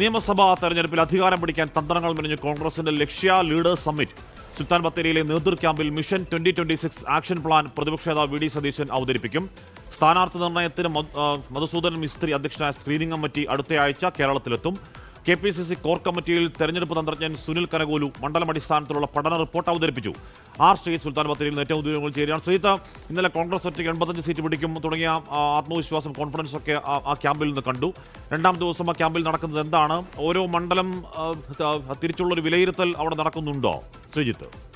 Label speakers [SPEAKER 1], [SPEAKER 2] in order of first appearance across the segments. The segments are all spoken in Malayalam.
[SPEAKER 1] നിയമസഭാ തെരഞ്ഞെടുപ്പിൽ അധികാരം പിടിക്കാൻ തന്ത്രങ്ങൾ മെനഞ്ഞ് കോൺഗ്രസിന്റെ ലക്ഷ്യ ലീഡേഴ്സ് സമ്മിറ്റ്. സുൽത്താൻ ബത്തേരിയിലെ നേതൃ ക്യാമ്പിൽ mission twenty twenty six action plan പ്രതിപക്ഷ നേതാവ് വി ഡി സതീശൻ അവതരിപ്പിക്കും. സ്ഥാനാർത്ഥി നിർണയത്തിന് മധുസൂദൻ മിസ്ത്രി അധ്യക്ഷനായ സ്ക്രീനിംഗ് കമ്മിറ്റി അടുത്തയാഴ്ച കേരളത്തിലെത്തും. K P C C core കമ്മിറ്റിയിൽ തെരഞ്ഞെടുപ്പ് തന്ത്രജ്ഞൻ സുനിൽ കനകോലു മണ്ഡലം അടിസ്ഥാനത്തിലുള്ള പഠന റിപ്പോർട്ട് അവതരിപ്പിച്ചു. ആർ ശ്രീ സുൽത്താൻ ബത്തേരിയിൽ ഏറ്റവും ഉദ്യോഗങ്ങൾ ചേരുകയാണ്. ശ്രീജിത്ത് ഇന്നലെ കോൺഗ്രസ് ഒറ്റയ്ക്ക് എൺപത്തഞ്ച് സീറ്റ് പിടിക്കും തുടങ്ങിയ ആത്മവിശ്വാസം കോൺഫിഡൻസ് ഒക്കെ ആ- ക്യാമ്പിൽ നിന്ന് കണ്ടു. രണ്ടാം ദിവസം ആ ക്യാമ്പിൽ നടക്കുന്നത് എന്താണ്? ഓരോ മണ്ഡലം തിരിച്ചുള്ളൊരു വിലയിരുത്തൽ അവിടെ നടക്കുന്നുണ്ടോ? ശ്രീജിത്ത്.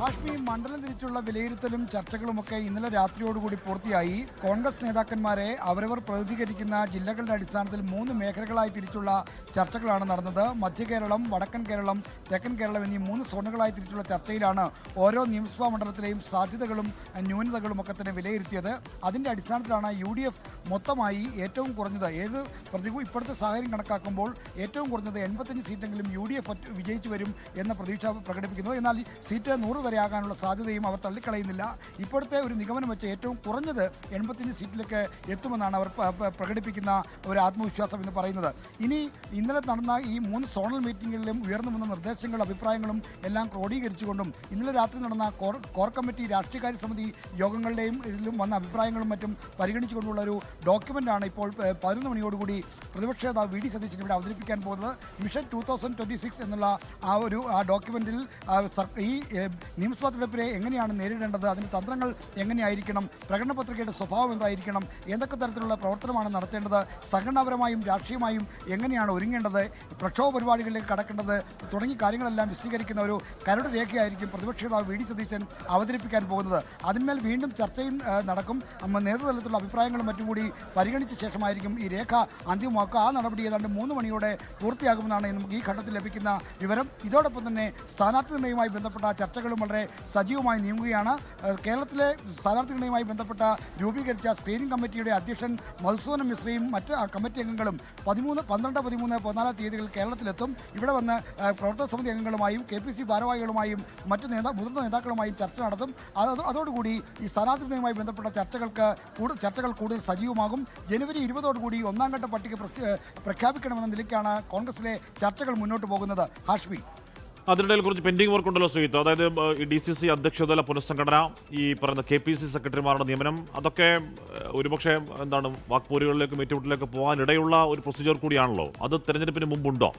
[SPEAKER 2] ഹാഷ്മി മണ്ഡലം തിരിച്ചുള്ള വിലയിരുത്തലും ചർച്ചകളുമൊക്കെ ഇന്നലെ രാത്രിയോടുകൂടി പൂർത്തിയായി. കോൺഗ്രസ് നേതാക്കന്മാരെ അവരവർ പ്രതിനിധീകരിക്കുന്ന ജില്ലകളുടെ അടിസ്ഥാനത്തിൽ മൂന്ന് മേഖലകളായി തിരിച്ചുള്ള ചർച്ചകളാണ് നടന്നത്. മധ്യ കേരളം വടക്കൻ കേരളം തെക്കൻ കേരളം എന്നീ മൂന്ന് സോണുകളായി തിരിച്ചുള്ള ചർച്ചയിലാണ് ഓരോ നിയമസഭാ മണ്ഡലത്തിലെയും സാധ്യതകളും ന്യൂനതകളും ഒക്കെ തന്നെ വിലയിരുത്തിയത്. അതിന്റെ അടിസ്ഥാനത്തിലാണ് യു ഡി എഫ് മൊത്തമായി ഏറ്റവും കുറഞ്ഞത്. ഏത് പ്രതികൂല ഇപ്പോഴത്തെ സാഹചര്യം കണക്കാക്കുമ്പോൾ ഏറ്റവും കുറഞ്ഞത് എൺപത്തഞ്ച് സീറ്റെങ്കിലും യു ഡി എഫ് വിജയിച്ചു വരും എന്ന പ്രതീക്ഷ പ്രകടിപ്പിക്കുന്നത് എന്നാൽ സീറ്റ് നൂറ് വരെ ആകാനുള്ള സാധ്യതയും അവർ തള്ളിക്കളയുന്നില്ല. ഇപ്പോഴത്തെ ഒരു നിഗമനം വെച്ച് ഏറ്റവും കുറഞ്ഞത് എൺപത്തിയഞ്ച് സീറ്റിലേക്ക് എത്തുമെന്നാണ് അവർ പ്രകടിപ്പിക്കുന്ന ഒരു ആത്മവിശ്വാസം എന്ന് പറയുന്നത്. ഇനി ഇന്നലെ നടന്ന ഈ മൂന്ന് സോണൽ മീറ്റിംഗുകളിലും ഉയർന്നു വന്ന നിർദ്ദേശങ്ങളും അഭിപ്രായങ്ങളും എല്ലാം ക്രോഡീകരിച്ചുകൊണ്ടും ഇന്നലെ രാത്രി നടന്ന കോർ കോർ കമ്മിറ്റി രാഷ്ട്രീയകാര്യ സമിതി യോഗങ്ങളുടെയും ഇതിലും വന്ന അഭിപ്രായങ്ങളും മറ്റും പരിഗണിച്ചുകൊണ്ടുള്ള ഒരു ഡോക്യുമെന്റാണ് ഇപ്പോൾ പതിനൊന്ന് മണിയോടുകൂടി പ്രതിപക്ഷ നേതാവ് വി ഡി സതീശൻ ഇവിടെ അവതരിപ്പിക്കാൻ പോകുന്നത്. Mission two thousand twenty six എന്നുള്ള ആ ഒരു ആ ഡോക്യുമെന്റിൽ ഈ നിയമസഭാ എങ്ങനെയാണ് നേരിടേണ്ടത്? അതിന്റെ തന്ത്രങ്ങൾ എങ്ങനെയായിരിക്കണം? പ്രകടന പത്രികയുടെ സ്വഭാവം എന്തായിരിക്കണം? എന്തൊക്കെ തരത്തിലുള്ള പ്രവർത്തനമാണ് നടത്തേണ്ടത്? സംഘടനാപരമായും രാഷ്ട്രീയമായും എങ്ങനെയാണ് ഒരുങ്ങേണ്ടത്? പ്രക്ഷോഭ പരിപാടികളിലേക്ക് കടക്കേണ്ടത് തുടങ്ങി കാര്യങ്ങളെല്ലാം വിശദീകരിക്കുന്ന ഒരു കരട് രേഖയായിരിക്കും പ്രതിപക്ഷ നേതാവ് വി ഡി സതീശൻ അവതരിപ്പിക്കാൻ പോകുന്നത്. അതിന്മേൽ വീണ്ടും ചർച്ചയും നടക്കും. നേതൃതലത്തിലുള്ള അഭിപ്രായങ്ങളും മറ്റും കൂടി പരിഗണിച്ച ശേഷമായിരിക്കും ഈ രേഖ അന്തിമമാക്കുക. ആ നടപടി ഏതാണ്ട് മൂന്ന് മണിയോടെ പൂർത്തിയാകുമെന്നാണ് നമുക്ക് ഈ ഘട്ടത്തിൽ ലഭിക്കുന്ന വിവരം. ഇതോടൊപ്പം തന്നെ സ്ഥാനാർത്ഥി നിർണയവുമായി ബന്ധപ്പെട്ട ചർച്ചകളും വളരെ സജീവമായി നീങ്ങുകയാണ്. കേരളത്തിലെ സ്ഥാനാർത്ഥികളുമായി ബന്ധപ്പെട്ട രൂപീകരിച്ച സ്ക്രീനിംഗ് കമ്മിറ്റിയുടെ അധ്യക്ഷൻ മധുസൂദന മിശ്രയും മറ്റ് കമ്മിറ്റി അംഗങ്ങളും പതിമൂന്ന് പന്ത്രണ്ട് പതിമൂന്ന് പതിനാലാം തീയതികളിൽ കേരളത്തിലെത്തും. ഇവിടെ വന്ന് പ്രവർത്തക സമിതി അംഗങ്ങളുമായും കെ പി സി ഭാരവാഹികളുമായും മറ്റ് നേതാ മുതിർന്ന നേതാക്കളുമായും ചർച്ച നടത്തും. അത് അതോടുകൂടി ഈ സ്ഥാനാർത്ഥികളുമായി ബന്ധപ്പെട്ട ചർച്ചകൾക്ക് കൂടുതൽ ചർച്ചകൾ കൂടുതൽ സജീവമാകും. ജനുവരി ഇരുപതോടുകൂടി ഒന്നാം ഘട്ട പട്ടിക പ്രഖ്യാപിക്കണമെന്ന നിലയ്ക്കാണ് കോൺഗ്രസിലെ ചർച്ചകൾ മുന്നോട്ട് പോകുന്നത്. ഹാഷ്മി.
[SPEAKER 1] അതിനിടയിൽ കുറച്ച് പെൻഡിംഗ് വർക്ക് ഉണ്ടല്ലോ ശ്രീത്ത് അതായത് ഡി സി സി അധ്യക്ഷതല പുനഃസംഘടന ഈ പറയുന്ന കെ പി സി സെക്രട്ടറിമാരുടെ നിയമനം അതൊക്കെ ഒരുപക്ഷെ എന്താണ് വാക്പോരുകളിലേക്കും ഏറ്റുമുട്ടലിലേക്ക് പോകാനിടയുള്ള ഒരു പ്രൊസീജിയർ കൂടിയാണല്ലോ. അത് തെരഞ്ഞെടുപ്പിന് മുമ്പുണ്ടോ?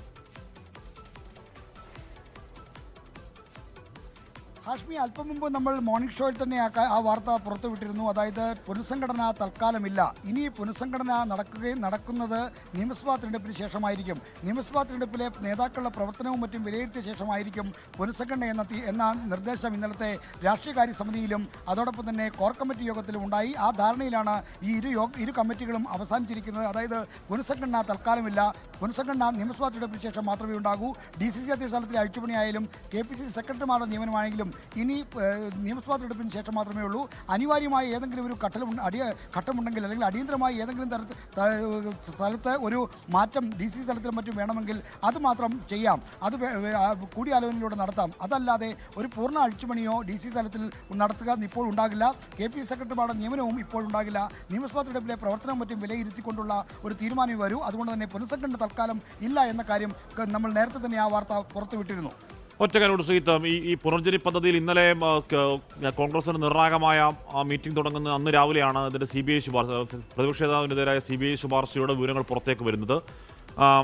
[SPEAKER 2] ഹാഷ്മി അല്പം മുമ്പ് നമ്മൾ മോർണിംഗ് ഷോയിൽ തന്നെ ആ വാർത്ത പുറത്തുവിട്ടിരുന്നു. അതായത് പുനഃസംഘടന തൽക്കാലമില്ല. ഇനി പുനഃസംഘടന നടക്കുകയും നടക്കുന്നത് നിയമസഭാ തിരഞ്ഞെടുപ്പിന് ശേഷമായിരിക്കും. നിയമസഭാ തിരഞ്ഞെടുപ്പിലെ നേതാക്കളുടെ പ്രവർത്തനവും മറ്റും വിലയിരുത്തിയ ശേഷമായിരിക്കും പുനഃസംഘടന എന്ന എന്ന നിർദ്ദേശം ഇന്നലത്തെ രാഷ്ട്രീയകാര്യ സമിതിയിലും അതോടൊപ്പം തന്നെ കോർ കമ്മിറ്റി യോഗത്തിലും ഉണ്ടായി. ആ ധാരണയിലാണ് ഈ ഇരു യോഗ ഇരു കമ്മിറ്റികളും അവസാനിച്ചിരിക്കുന്നത്. അതായത് പുനഃസംഘടന തൽക്കാലമില്ല. പുനഃസംഘടന നിയമസഭാ തിരഞ്ഞെടുപ്പിന് ശേഷം മാത്രമേ ഉണ്ടാകൂ. ഡി സി സി അധ്യക്ഷ തലത്തിലെ അഴിച്ചുപണിയായാലും കെ പി സി സെക്രട്ടറിമാരുടെ നിയമനമാണെങ്കിലും ഇനി നിയമസഭാ തെരഞ്ഞെടുപ്പിന് ശേഷം മാത്രമേ ഉള്ളൂ. അനിവാര്യമായ ഏതെങ്കിലും ഒരു ഘട്ടം അടിയ ഘട്ടമുണ്ടെങ്കിൽ അല്ലെങ്കിൽ അടിയന്തരമായി ഏതെങ്കിലും തരത്തിൽ സ്ഥലത്ത് ഒരു മാറ്റം ഡി സി തലത്തിലും മറ്റും വേണമെങ്കിൽ അത് മാത്രം ചെയ്യാം. അത് കൂടിയാലോചനയിലൂടെ നടത്താം. അതല്ലാതെ ഒരു പൂർണ അഴിച്ചുപണിയോ ഡി സി തലത്തിൽ നടത്തുക ഇപ്പോൾ ഉണ്ടാകില്ല. കെ പി സെക്രട്ടറിമാരുടെ നിയമനവും ഇപ്പോൾ ഉണ്ടാകില്ല. നിയമസഭാ തെരഞ്ഞെടുപ്പിലെ പ്രവർത്തനം മറ്റും വിലയിരുത്തിക്കൊണ്ടുള്ള ഒരു തീരുമാനമേ വരൂ. അതുകൊണ്ട് തന്നെ പുനഃസംഘടന തൽക്കാലം ഇല്ല എന്ന കാര്യം നമ്മൾ നേരത്തെ തന്നെ ആ വാർത്ത പുറത്തുവിട്ടിരുന്നു.
[SPEAKER 1] ഒറ്റക്കാരോട് സുഹിത്ത് ഈ ഈ പുനർജനി പദ്ധതിയിൽ ഇന്നലെ കോൺഗ്രസിന് നിർണായകമായ ആ മീറ്റിംഗ് തുടങ്ങുന്ന അന്ന് രാവിലെയാണ് ഇതിന്റെ സി ബി ഐ ശുപാർശ പ്രതിപക്ഷ നേതാവിനെതിരായ സി ബി ഐ ശുപാർശയുടെ വിവരങ്ങൾ പുറത്തേക്ക് വരുന്നത്.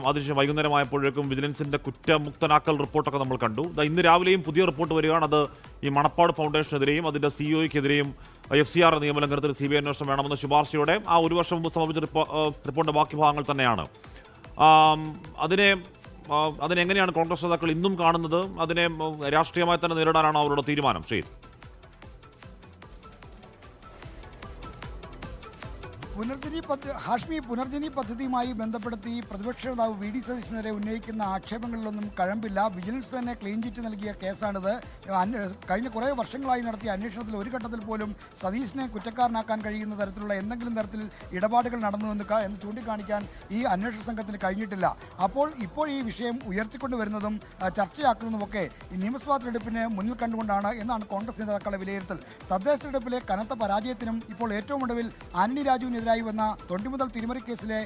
[SPEAKER 1] അതിനുശേഷം വൈകുന്നേരമായപ്പോഴേക്കും വിജിലൻസിന്റെ കുറ്റമുക്തനാക്കൽ റിപ്പോർട്ടൊക്കെ നമ്മൾ കണ്ടു. ഇന്ന് രാവിലെയും പുതിയ റിപ്പോർട്ട് വരികയാണ്. അത് ഈ മണപ്പാട് ഫൗണ്ടേഷനെതിരെയും അതിന്റെ സിഇഒയ്ക്കെതിരെയും എഫ് സി ആർ നിയമലംഘനത്തിൽ സി ബി ഐ അന്വേഷണം വേണമെന്ന ശുപാർശയോടെ ആ ഒരു വർഷം മുമ്പ് സമർപ്പിച്ച റിപ്പോ- റിപ്പോർട്ടിന്റെ ബാക്കി ഭാഗങ്ങൾ തന്നെയാണ്. അതിനെ അതിനെങ്ങനെയാണ് കോൺഗ്രസ് നേതാക്കൾ ഇന്നും കാണുന്നത്? അതിനെ രാഷ്ട്രീയമായി തന്നെ നേരിടാനാണ് അവരുടെ തീരുമാനം? ശ്രീ
[SPEAKER 2] പുനർജനി പദ്ധതി ഹാഷ്മി പുനർജനി പദ്ധതിയുമായി ബന്ധപ്പെടുത്തി പ്രതിപക്ഷ നേതാവ് വി ഡി സതീശനെതിരെ ഉന്നയിക്കുന്ന ആക്ഷേപങ്ങളിലൊന്നും കഴമ്പില്ല. വിജിലൻസ് തന്നെ ക്ലീൻ ചിറ്റ് നൽകിയ കേസാണിത്. കഴിഞ്ഞ കുറേ വർഷങ്ങളായി നടത്തിയ അന്വേഷണത്തിൽ ഒരു ഘട്ടത്തിൽ പോലും സതീശിനെ കുറ്റക്കാരനാക്കാൻ കഴിയുന്ന തരത്തിലുള്ള എന്തെങ്കിലും തരത്തിൽ ഇടപാടുകൾ നടന്നു എന്ന് ചൂണ്ടിക്കാണിക്കാൻ ഈ അന്വേഷണ സംഘത്തിന് കഴിഞ്ഞിട്ടില്ല. അപ്പോൾ ഇപ്പോൾ ഈ വിഷയം ഉയർത്തിക്കൊണ്ടുവരുന്നതും ചർച്ചയാക്കുന്നതുമൊക്കെ ഈ നിയമസഭാ തെരഞ്ഞെടുപ്പിന് മുന്നിൽ കണ്ടുകൊണ്ടാണ് എന്നാണ് കോൺഗ്രസ് നേതാക്കളുടെ വിലയിരുത്തൽ. തദ്ദേശ തെരഞ്ഞെടുപ്പിലെ കനത്ത പരാജയത്തിനും ഇപ്പോൾ ഏറ്റവും ഒടുവിൽ ആന്റണി രാജുവിനെതിരെ സർക്കാരിനെതിരായി വന്ന തൊണ്ടി മുതൽ തിരിമറി കേസിലെ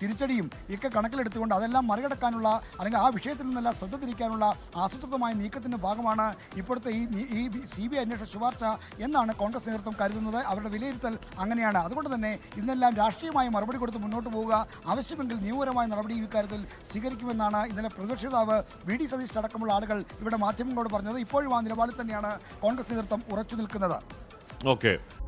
[SPEAKER 2] തിരിച്ചടിയും ഒക്കെ കണക്കിലെടുത്തുകൊണ്ട് അതെല്ലാം മറികടക്കാനുള്ള അല്ലെങ്കിൽ ആ വിഷയത്തിൽ നിന്നെല്ലാം ശ്രദ്ധ തിരിക്കാനുള്ള ആസൂത്രിതമായ നീക്കത്തിന്റെ ഭാഗമാണ് ഇപ്പോഴത്തെ ഈ ഈ സി ബി ഐ അന്വേഷണ ശുപാർശ എന്നാണ് കോൺഗ്രസ് നേതൃത്വം കരുതുന്നത്. അവരുടെ വിലയിരുത്തൽ അങ്ങനെയാണ്. അതുകൊണ്ട് തന്നെ ഇന്നെല്ലാം രാഷ്ട്രീയമായി മറുപടി കൊടുത്ത് മുന്നോട്ട് പോവുക ആവശ്യമെങ്കിൽ നിയമപരമായ നടപടി ഈ കാര്യത്തിൽ സ്വീകരിക്കുമെന്നാണ് ഇന്നലെ പ്രതിപക്ഷ നേതാവ് വി ഡി സതീഷ് അടക്കമുള്ള ആളുകൾ ഇവിടെ മാധ്യമങ്ങളോട് പറഞ്ഞത്. ഇപ്പോഴും ആ നിലപാടിൽ തന്നെയാണ് കോൺഗ്രസ് നേതൃത്വം ഉറച്ചു നിൽക്കുന്നത്.
[SPEAKER 1] ഓക്കെ.